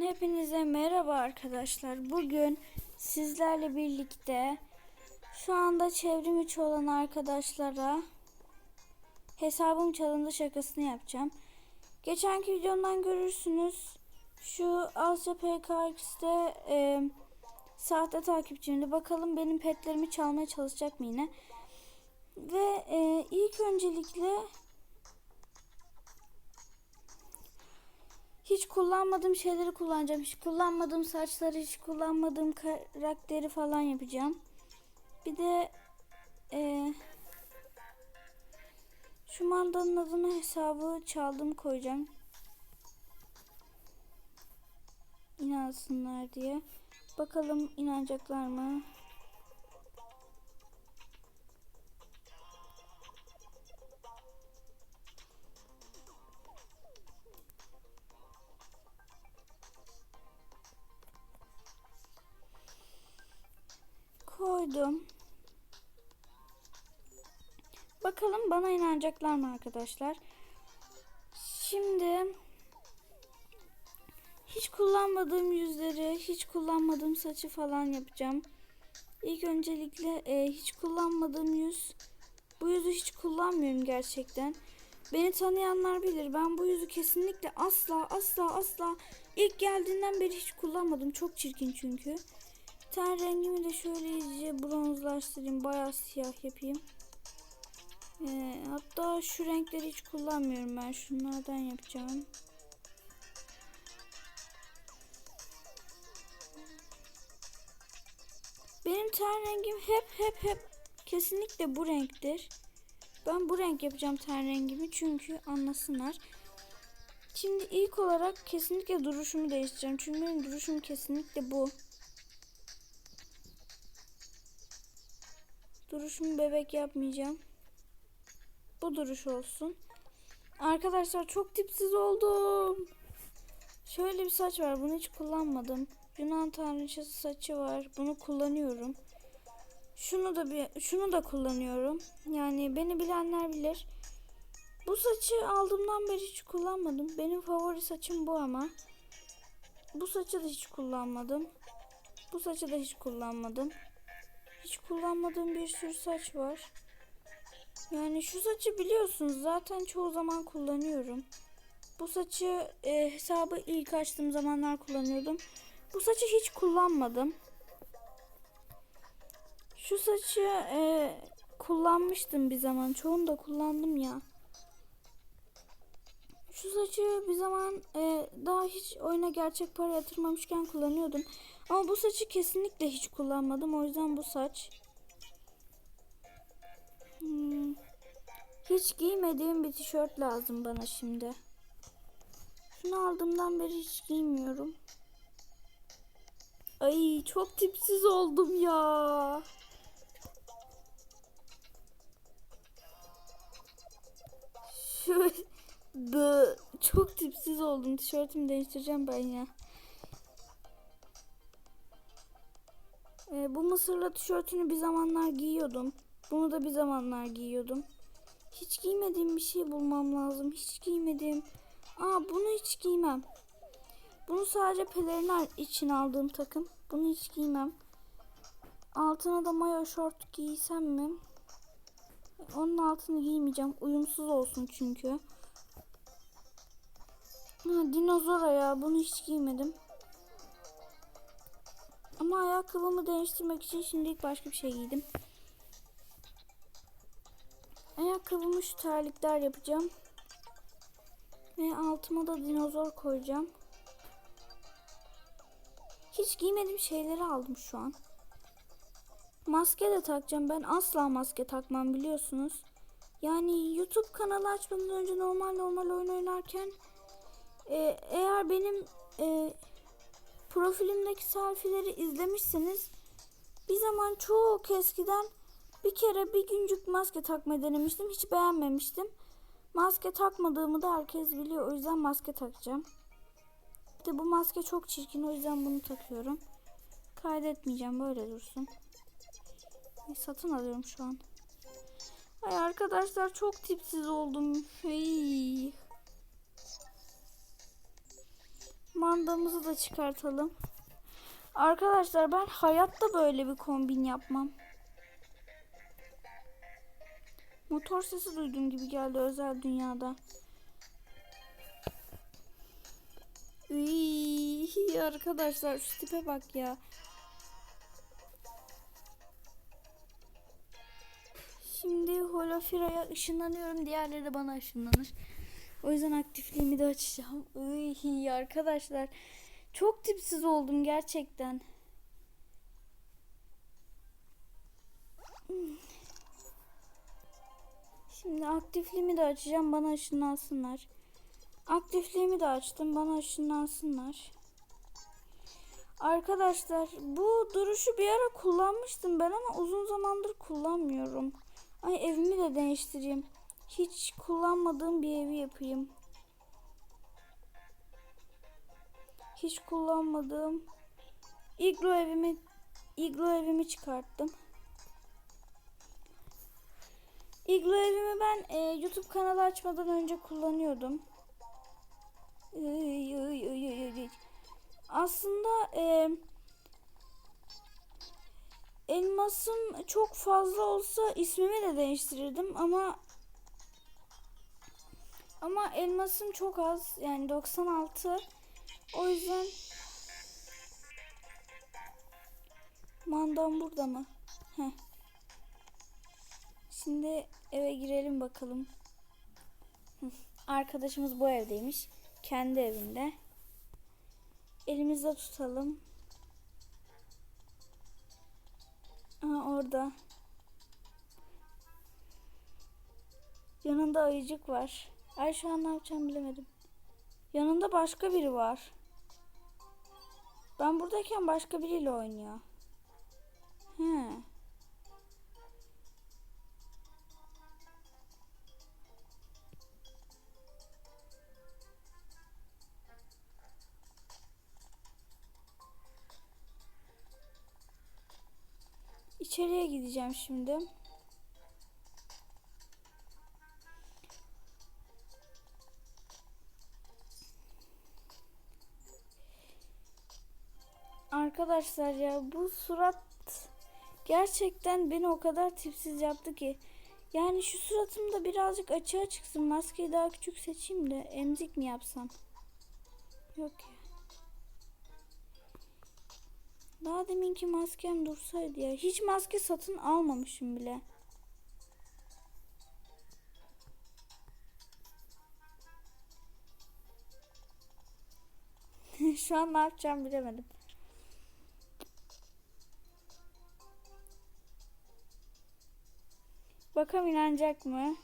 Hepinize merhaba arkadaşlar. Bugün sizlerle birlikte şu anda çevrim içi olan arkadaşlara hesabım çalındı şakasını yapacağım. Geçenki videomdan görürsünüz. Şu Asya PKX'de e, sahte takipçimdi. Bakalım benim petlerimi çalmaya çalışacak mı yine? Ve e, ilk öncelikle hiç kullanmadığım şeyleri kullanacağım. Hiç kullanmadığım saçları, hiç kullanmadığım karakteri falan yapacağım. Bir de e, şu mandanın adını hesabı çaldım koyacağım. İnansınlar diye. Bakalım inanacaklar mı? Koydum. Bakalım bana inanacaklar mı arkadaşlar? Şimdi hiç kullanmadığım yüzleri, hiç kullanmadığım saçı falan yapacağım. İlk öncelikle e, hiç kullanmadığım yüz. Bu yüzü hiç kullanmıyorum gerçekten. Beni tanıyanlar bilir. Ben bu yüzü kesinlikle asla asla asla ilk geldiğinden beri hiç kullanmadım. Çok çirkin çünkü. Ten rengimi de şöyle iyice bronzlaştırayım. Bayağı siyah yapayım. Ee, hatta şu renkleri hiç kullanmıyorum ben. Şunlardan yapacağım. Benim ten rengim hep hep hep kesinlikle bu renktir. Ben bu renk yapacağım ten rengimi çünkü anlasınlar. Şimdi ilk olarak kesinlikle duruşumu değiştireceğim. Çünkü benim duruşum kesinlikle bu. Duruşumu bebek yapmayacağım. Bu duruş olsun. Arkadaşlar çok tipsiz oldum. Şöyle bir saç var. Bunu hiç kullanmadım. Yunan tanrıçası saçı var. Bunu kullanıyorum. Şunu da bir şunu da kullanıyorum. Yani beni bilenler bilir. Bu saçı aldığımdan beri hiç kullanmadım. Benim favori saçım bu ama. Bu saçı da hiç kullanmadım. Bu saçı da hiç kullanmadım. Hiç kullanmadığım bir sürü saç var. Yani şu saçı biliyorsunuz zaten çoğu zaman kullanıyorum. Bu saçı e, hesabı ilk açtığım zamanlar kullanıyordum. Bu saçı hiç kullanmadım. Şu saçı e, kullanmıştım bir zaman. Çoğunu da kullandım ya. Şu saçı bir zaman e, daha hiç oyuna gerçek para yatırmamışken kullanıyordum. Ama bu saçı kesinlikle hiç kullanmadım. O yüzden bu saç. Hmm. Hiç giymediğim bir tişört lazım bana şimdi. Şunu aldığımdan beri hiç giymiyorum. Ay çok tipsiz oldum ya. Şöyle çok tipsiz oldum. Tişörtümü değiştireceğim ben ya. Ee, bu mısırla tişörtünü bir zamanlar giyiyordum. Bunu da bir zamanlar giyiyordum. Hiç giymediğim bir şey bulmam lazım. Hiç giymediğim. Aa bunu hiç giymem. Bunu sadece pelerinler için aldığım takım. Bunu hiç giymem. Altına da mayo şort giysem mi? Onun altını giymeyeceğim. Uyumsuz olsun çünkü. Ha, dinozor ayağı. Bunu hiç giymedim. Ama ayakkabımı değiştirmek için şimdilik başka bir şey giydim. Ayakkabımı şu terlikler yapacağım. Ve altıma da dinozor koyacağım. Hiç giymediğim şeyleri aldım şu an. Maske de takacağım. Ben asla maske takmam biliyorsunuz. Yani YouTube kanalı açmadan önce normal normal oyun oynarken e, eğer benim e, profilimdeki selfie'leri izlemişseniz bir zaman çok eskiden bir kere bir güncük maske takmayı denemiştim. Hiç beğenmemiştim. Maske takmadığımı da herkes biliyor. O yüzden maske takacağım. İşte bu maske çok çirkin. O yüzden bunu takıyorum. Kaydetmeyeceğim. Böyle dursun. Satın alıyorum şu an. Ay arkadaşlar çok tipsiz oldum. Hey. Mandamızı da çıkartalım. Arkadaşlar ben hayatta böyle bir kombin yapmam. Motor sesi duydum gibi geldi özel dünyada. Iy, arkadaşlar şu tipe bak ya. Şimdi Holofira'ya ışınlanıyorum. Diğerleri bana ışınlanır. O yüzden aktifliğimi de açacağım. Iy, arkadaşlar çok tipsiz oldum gerçekten. Şimdi aktifliğimi de açacağım. Bana ışınlansınlar. Aktifliğimi de açtım. Bana ışınlansınlar. Arkadaşlar bu duruşu bir ara kullanmıştım ben ama uzun zamandır kullanmıyorum. Ay evimi de değiştireyim. Hiç kullanmadığım bir evi yapayım. Hiç kullanmadığım iglo evimi iglo evimi çıkarttım. Iglo evimi ben e, YouTube kanalı açmadan önce kullanıyordum. Aslında e, elmasım çok fazla olsa ismimi de değiştirirdim ama ama elmasım çok az yani 96 o yüzden mandam burada mı? Heh. Şimdi eve girelim bakalım. Arkadaşımız bu evdeymiş. Kendi evinde. Elimizde tutalım. Aa, orada. Yanında ayıcık var. Ay şu an ne yapacağımı bilemedim. Yanında başka biri var. Ben buradayken başka biriyle oynuyor. He. İçeriye gideceğim şimdi. Arkadaşlar ya bu surat gerçekten beni o kadar tipsiz yaptı ki. Yani şu suratım da birazcık açığa çıksın. Maskeyi daha küçük seçeyim de emzik mi yapsam? Yok ya. Daha deminki maskem dursaydı ya. Hiç maske satın almamışım bile. Şu an ne yapacağım bilemedim. Bakalım inanacak mı?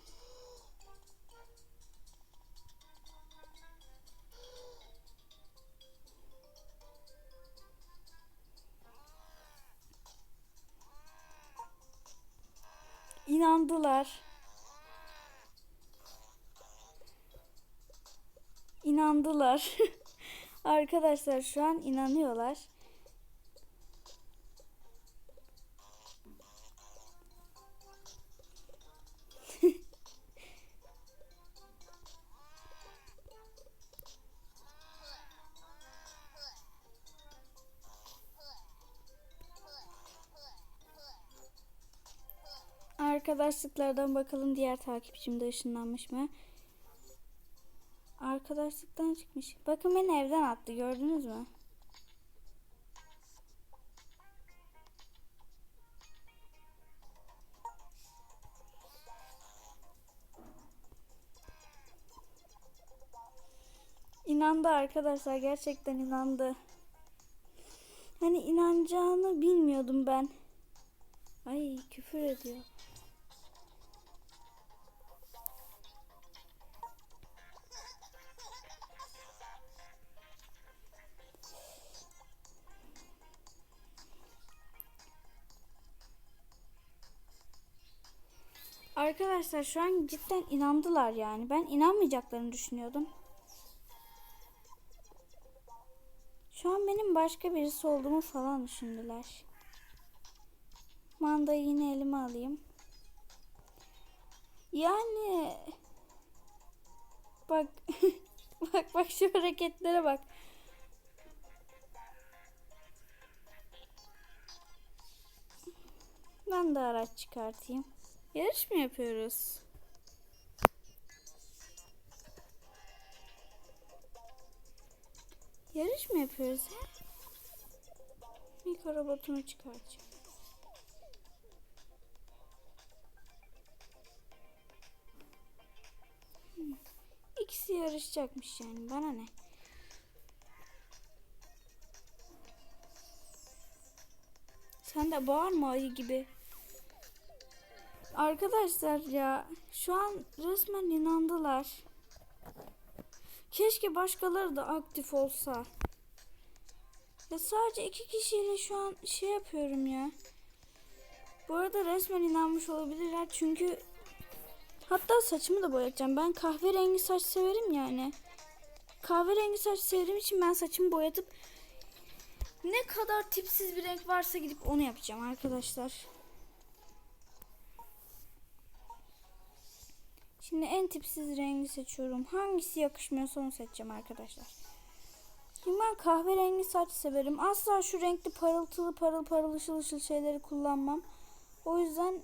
İnandılar. İnandılar. Arkadaşlar şu an inanıyorlar. Arkadaşlıklardan bakalım diğer takipçim de ışınlanmış mı? Arkadaşlıktan çıkmış. Bakın beni evden attı gördünüz mü? İnandı arkadaşlar gerçekten inandı. Hani inanacağını bilmiyordum ben. Ay küfür ediyor. Arkadaşlar şu an cidden inandılar yani. Ben inanmayacaklarını düşünüyordum. Şu an benim başka birisi olduğumu falan düşündüler. Mandayı yine elime alayım. Yani bak bak bak şu hareketlere bak. Ben de araç çıkartayım. Yarış mı yapıyoruz? Yarış mı yapıyoruz he? Mikro robotunu çıkartacağım. Hmm. İkisi yarışacakmış yani bana ne? Sen de bağırma ayı gibi. Arkadaşlar ya şu an resmen inandılar. Keşke başkaları da aktif olsa. Ya sadece iki kişiyle şu an şey yapıyorum ya. Bu arada resmen inanmış olabilirler çünkü hatta saçımı da boyatacağım. Ben kahverengi saç severim yani. Kahverengi saç sevdiğim için ben saçımı boyatıp ne kadar tipsiz bir renk varsa gidip onu yapacağım arkadaşlar. Şimdi en tipsiz rengi seçiyorum. Hangisi yakışmıyorsa onu seçeceğim arkadaşlar. Şimdi ben kahverengi saç severim. Asla şu renkli parıltılı parıl parıl ışıl ışıl şeyleri kullanmam. O yüzden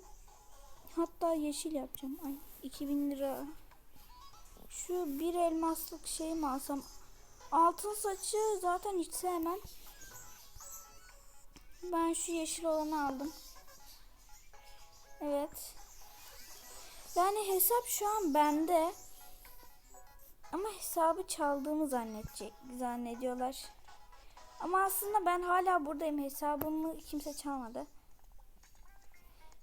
hatta yeşil yapacağım. Ay 2000 lira. Şu bir elmaslık şey mi alsam? Altın saçı zaten hiç sevmem. Ben şu yeşil olanı aldım. Evet. Yani hesap şu an bende. Ama hesabı çaldığımı zannedecek, zannediyorlar. Ama aslında ben hala buradayım. Hesabımı kimse çalmadı.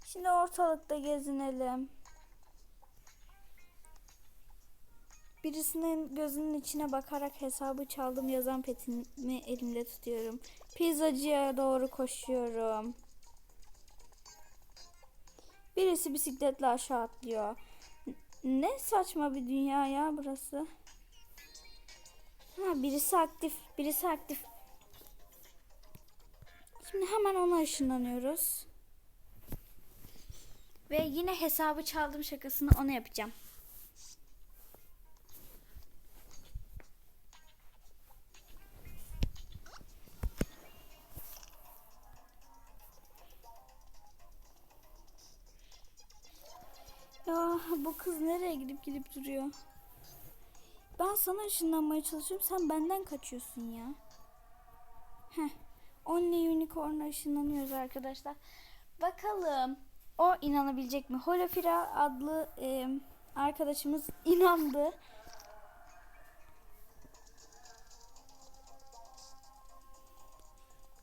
Şimdi ortalıkta gezinelim. Birisinin gözünün içine bakarak hesabı çaldım yazan petimi elimde tutuyorum. Pizzacıya doğru koşuyorum. Birisi bisikletle aşağı atlıyor. Ne saçma bir dünya ya burası. Ha birisi aktif, birisi aktif. Şimdi hemen ona ışınlanıyoruz. Ve yine hesabı çaldım şakasını ona yapacağım. Ya bu kız nereye gidip gidip duruyor? Ben sana ışınlanmaya çalışıyorum. Sen benden kaçıyorsun ya. Heh. Only Unicorn'a ışınlanıyoruz arkadaşlar. Bakalım o inanabilecek mi? Holofira adlı e, arkadaşımız inandı.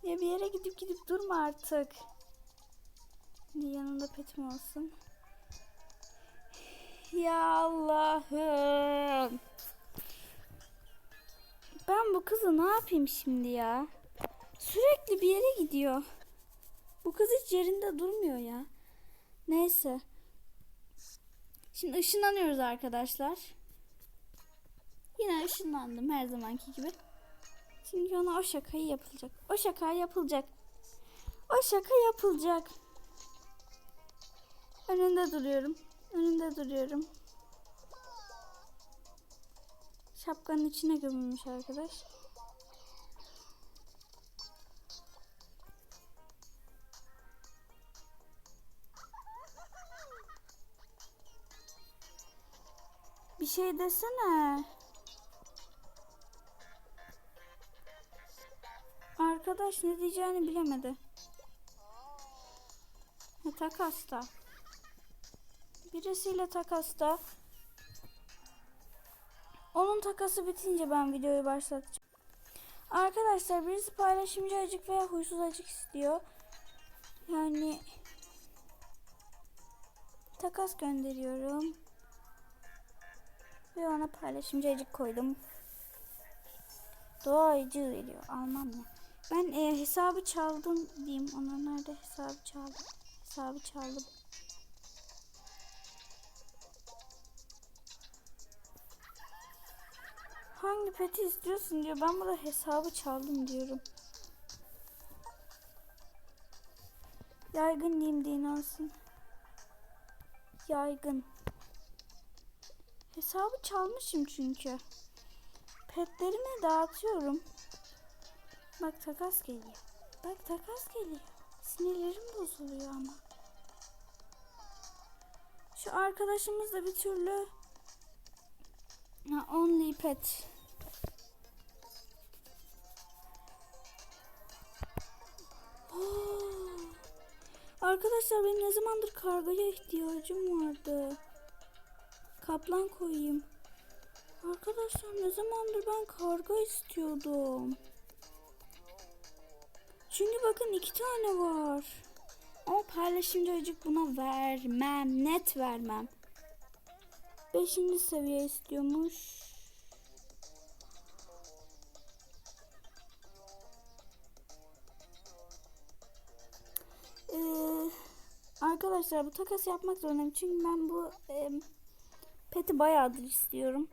Ya bir yere gidip gidip durma artık. Yanında petim olsun. Ya Allah'ım. Ben bu kızı ne yapayım şimdi ya? Sürekli bir yere gidiyor. Bu kız hiç yerinde durmuyor ya. Neyse. Şimdi ışınlanıyoruz arkadaşlar. Yine ışınlandım her zamanki gibi. Şimdi ona o şakayı yapılacak. O şaka yapılacak. O şaka yapılacak. Önünde duruyorum. Önünde duruyorum. Şapkanın içine gömülmüş arkadaş. Bir şey desene. Arkadaş ne diyeceğini bilemedi. Ha, takasta. Birisiyle takasta. Onun takası bitince ben videoyu başlatacağım. Arkadaşlar birisi paylaşımcı acık veya huysuz acık istiyor. Yani takas gönderiyorum. Ve ona paylaşımcı acık koydum. Doğayıcı veriyor. Almam ya. Ben e, hesabı çaldım diyeyim. Ona nerede hesabı çaldım. Hesabı çaldım. Hangi peti istiyorsun diyor. Ben burada hesabı çaldım diyorum. Yaygın diyeyim de inansın. Yaygın. Hesabı çalmışım çünkü. Petlerimi dağıtıyorum. Bak takas geliyor. Bak takas geliyor. Sinirlerim bozuluyor ama. Şu arkadaşımız da bir türlü ha, only pet. Arkadaşlar benim ne zamandır kargaya ihtiyacım vardı. Kaplan koyayım. Arkadaşlar ne zamandır ben karga istiyordum. Çünkü bakın iki tane var. Ama paylaşımcı acık buna vermem. Net vermem. Beşinci seviye istiyormuş. Ee, arkadaşlar bu takas yapmak zorundayım. Çünkü ben bu e, peti bayağıdır istiyorum.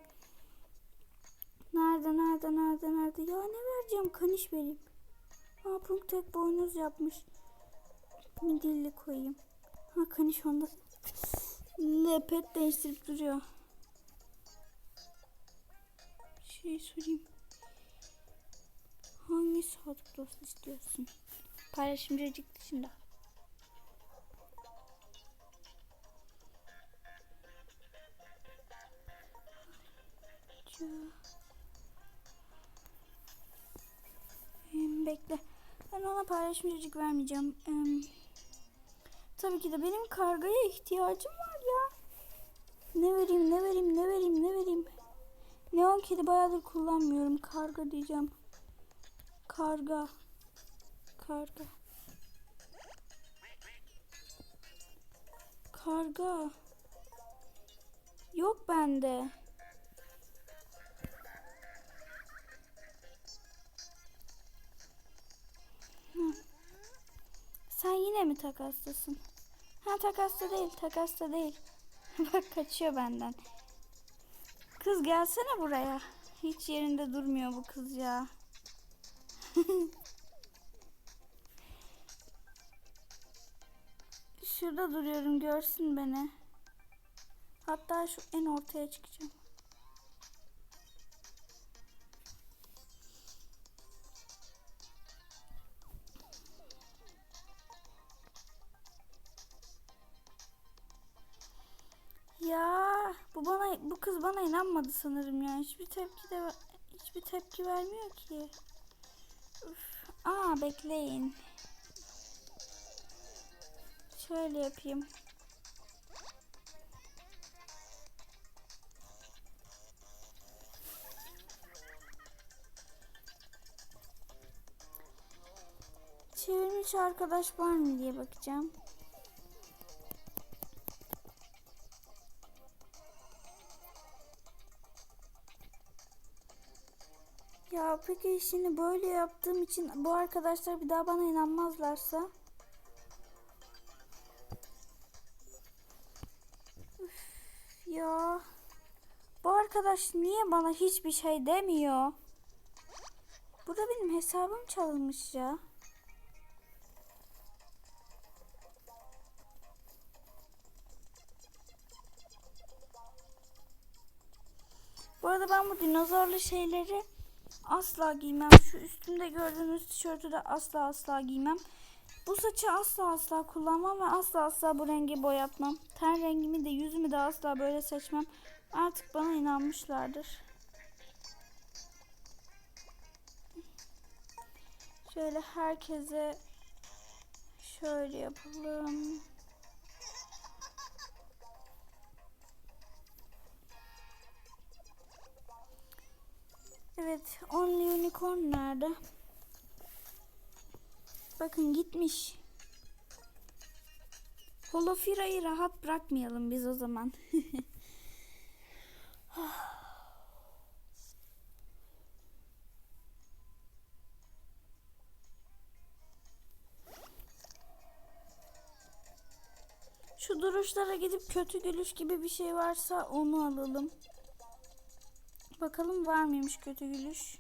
Nerede nerede nerede nerede? Ya ne vereceğim? Kaniş vereyim. Aa Punk tek boynuz yapmış. Midilli koyayım. Ha kaniş onda. Ne pet değiştirip duruyor. Şey sorayım. Hangi sadık dost istiyorsun? Paylaşımcı dışında. Şu- Bekle. Ben ona paylaşımcıcık vermeyeceğim. Tabii ki de benim kargaya ihtiyacım var ya. Ne vereyim, ne vereyim, ne vereyim, ne vereyim. Neon kedi bayağıdır kullanmıyorum. Karga diyeceğim. Karga. Karga. Karga. Yok bende. Yine mi takastasın? Ha takasta değil, takasta değil. Bak kaçıyor benden. Kız gelsene buraya. Hiç yerinde durmuyor bu kız ya. Şurada duruyorum görsün beni. Hatta şu en ortaya çıkacağım. Bu bana bu kız bana inanmadı sanırım ya. Hiçbir tepki de hiçbir tepki vermiyor ki. Üf. Aa bekleyin. Şöyle yapayım. Çevirmiş arkadaş var mı diye bakacağım. Ya peki şimdi böyle yaptığım için bu arkadaşlar bir daha bana inanmazlarsa? Üf, ya bu arkadaş niye bana hiçbir şey demiyor? Burada benim hesabım çalınmış ya. Bu arada ben bu dinozorlu şeyleri asla giymem. Şu üstümde gördüğünüz tişörtü de asla asla giymem. Bu saçı asla asla kullanmam ve asla asla bu rengi boyatmam. Ten rengimi de yüzümü de asla böyle seçmem. Artık bana inanmışlardır. Şöyle herkese şöyle yapalım. Evet, Only Unicorn nerede? Bakın gitmiş. Holofira'yı rahat bırakmayalım biz o zaman. Şu duruşlara gidip kötü gülüş gibi bir şey varsa onu alalım. Bakalım var mıymış kötü gülüş.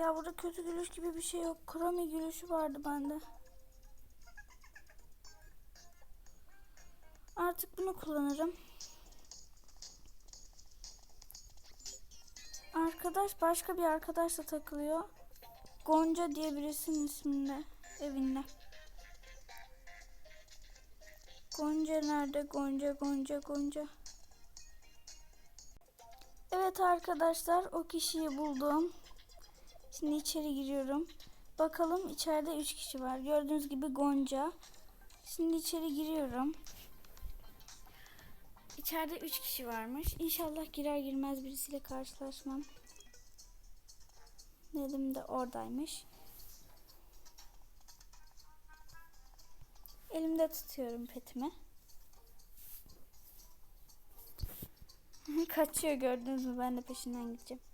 Ya burada kötü gülüş gibi bir şey yok. Kromi gülüşü vardı bende. Artık bunu kullanırım. Arkadaş başka bir arkadaşla takılıyor. Gonca diye birisinin isminde evinde. Gonca nerede? Gonca, Gonca, Gonca. Evet arkadaşlar o kişiyi buldum. Şimdi içeri giriyorum. Bakalım içeride 3 kişi var. Gördüğünüz gibi Gonca. Şimdi içeri giriyorum. İçeride 3 kişi varmış. İnşallah girer girmez birisiyle karşılaşmam. Nedim de oradaymış. Elimde tutuyorum petimi. Kaçıyor gördünüz mü? Ben de peşinden gideceğim.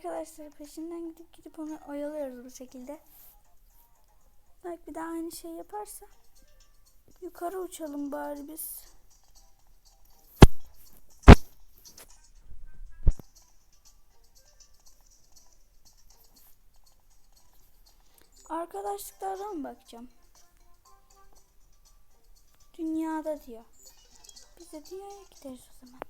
Arkadaşlar peşinden gidip gidip onu oyalıyoruz bu şekilde. Belki bir daha aynı şey yaparsa. Yukarı uçalım bari biz. Arkadaşlıklardan bakacağım? Dünyada diyor. Biz de dünyaya gideriz o zaman.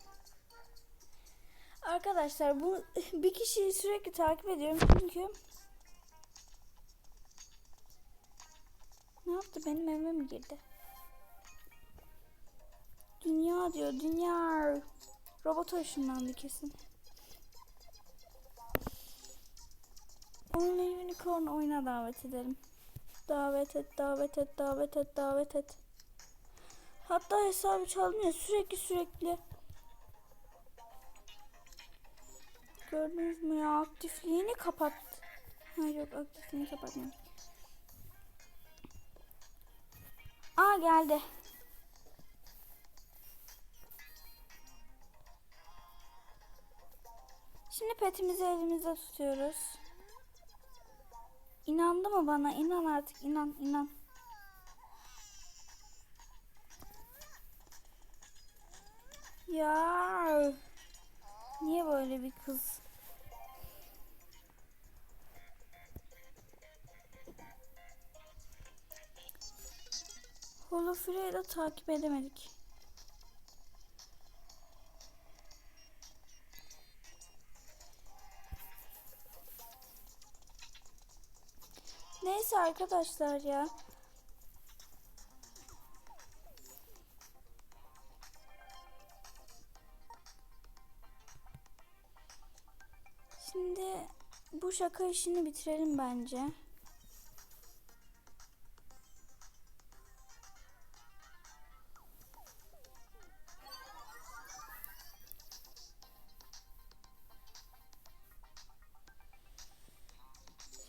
Arkadaşlar bu bir kişiyi sürekli takip ediyorum çünkü ne yaptı benim evime mi girdi? Dünya diyor dünya robot ışınlandı kesin. Only Unicorn oyuna davet edelim. Davet et, davet et, davet et, davet et. Hatta hesabı çalmıyor sürekli sürekli. Gördünüz mü ya aktifliğini kapat. Ha yok aktifliğini kapatmıyor. Aa geldi. Şimdi petimizi elimizde tutuyoruz. İnandı mı bana? İnan artık inan inan. Ya niye böyle bir kız? Holofre'yi de takip edemedik. Neyse arkadaşlar ya. Şaka işini bitirelim bence.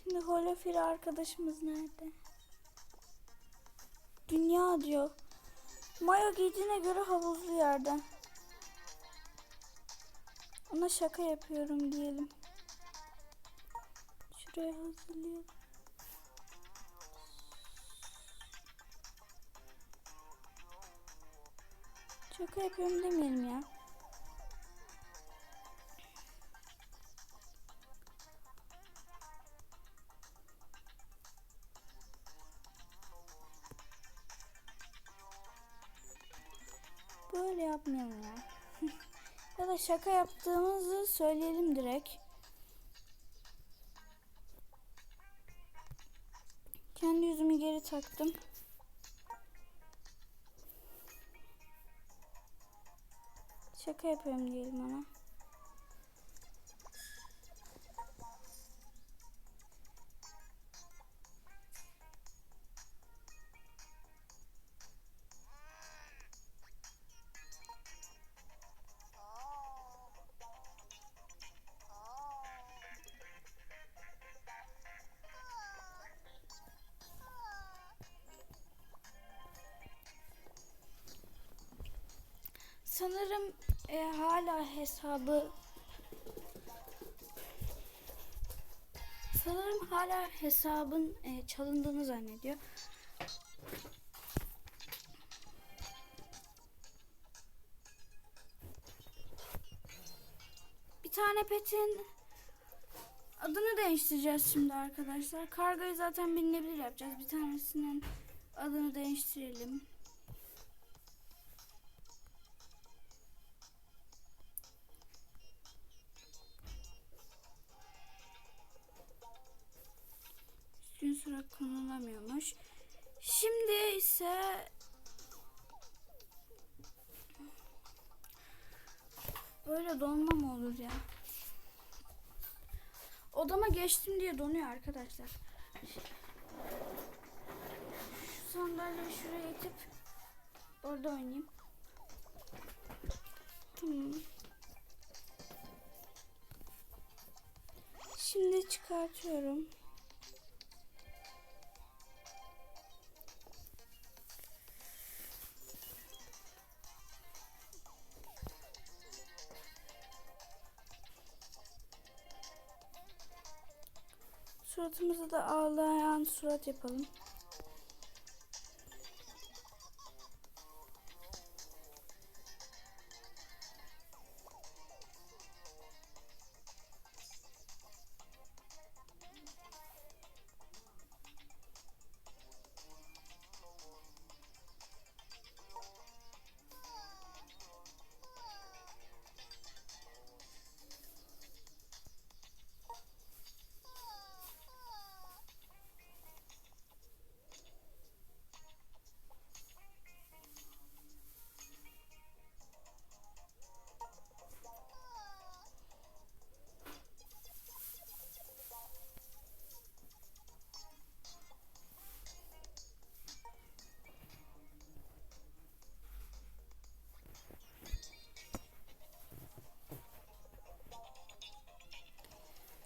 Şimdi Holofir arkadaşımız nerede? Dünya diyor. Mayo giydiğine göre havuzlu yerde. Ona şaka yapıyorum diyelim. Şuraya hazırlayalım. Şaka yapıyorum demeyelim ya. Böyle yapmayalım ya. ya da şaka yaptığımızı söyleyelim direkt. Kendi yüzümü geri taktım. Şaka yapıyorum diyelim ona. sanırım e, hala hesabı sanırım hala hesabın e, çalındığını zannediyor. Bir tane petin adını değiştireceğiz şimdi arkadaşlar. Kargoyu zaten bilinebilir yapacağız. Bir tanesinin adını değiştirelim. Konulamıyormuş. Şimdi ise böyle donma mı olur ya? Odama geçtim diye donuyor arkadaşlar. Şu sandalyeyi şuraya itip orada oynayayım. Tamam. Şimdi çıkartıyorum. Suratımıza da ağlayan surat yapalım.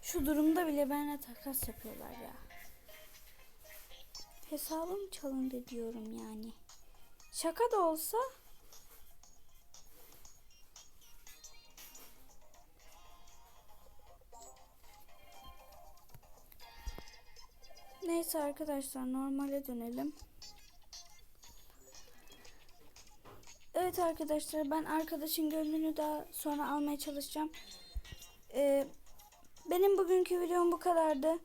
Şu durumda bile benimle takas yapıyorlar ya. Hesabım çalındı diyorum yani. Şaka da olsa Neyse arkadaşlar normale dönelim. Evet arkadaşlar ben arkadaşın gönlünü daha sonra almaya çalışacağım. Ee, benim bugünkü videom bu kadardı.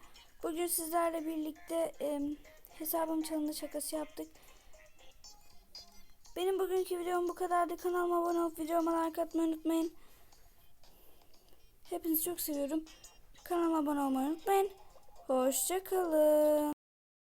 Bugün sizlerle birlikte e, hesabım çalındı şakası yaptık. Benim bugünkü videom bu kadardı. Kanalıma abone olup videoma like atmayı unutmayın. Hepinizi çok seviyorum. Kanalıma abone olmayı unutmayın. Hoşçakalın.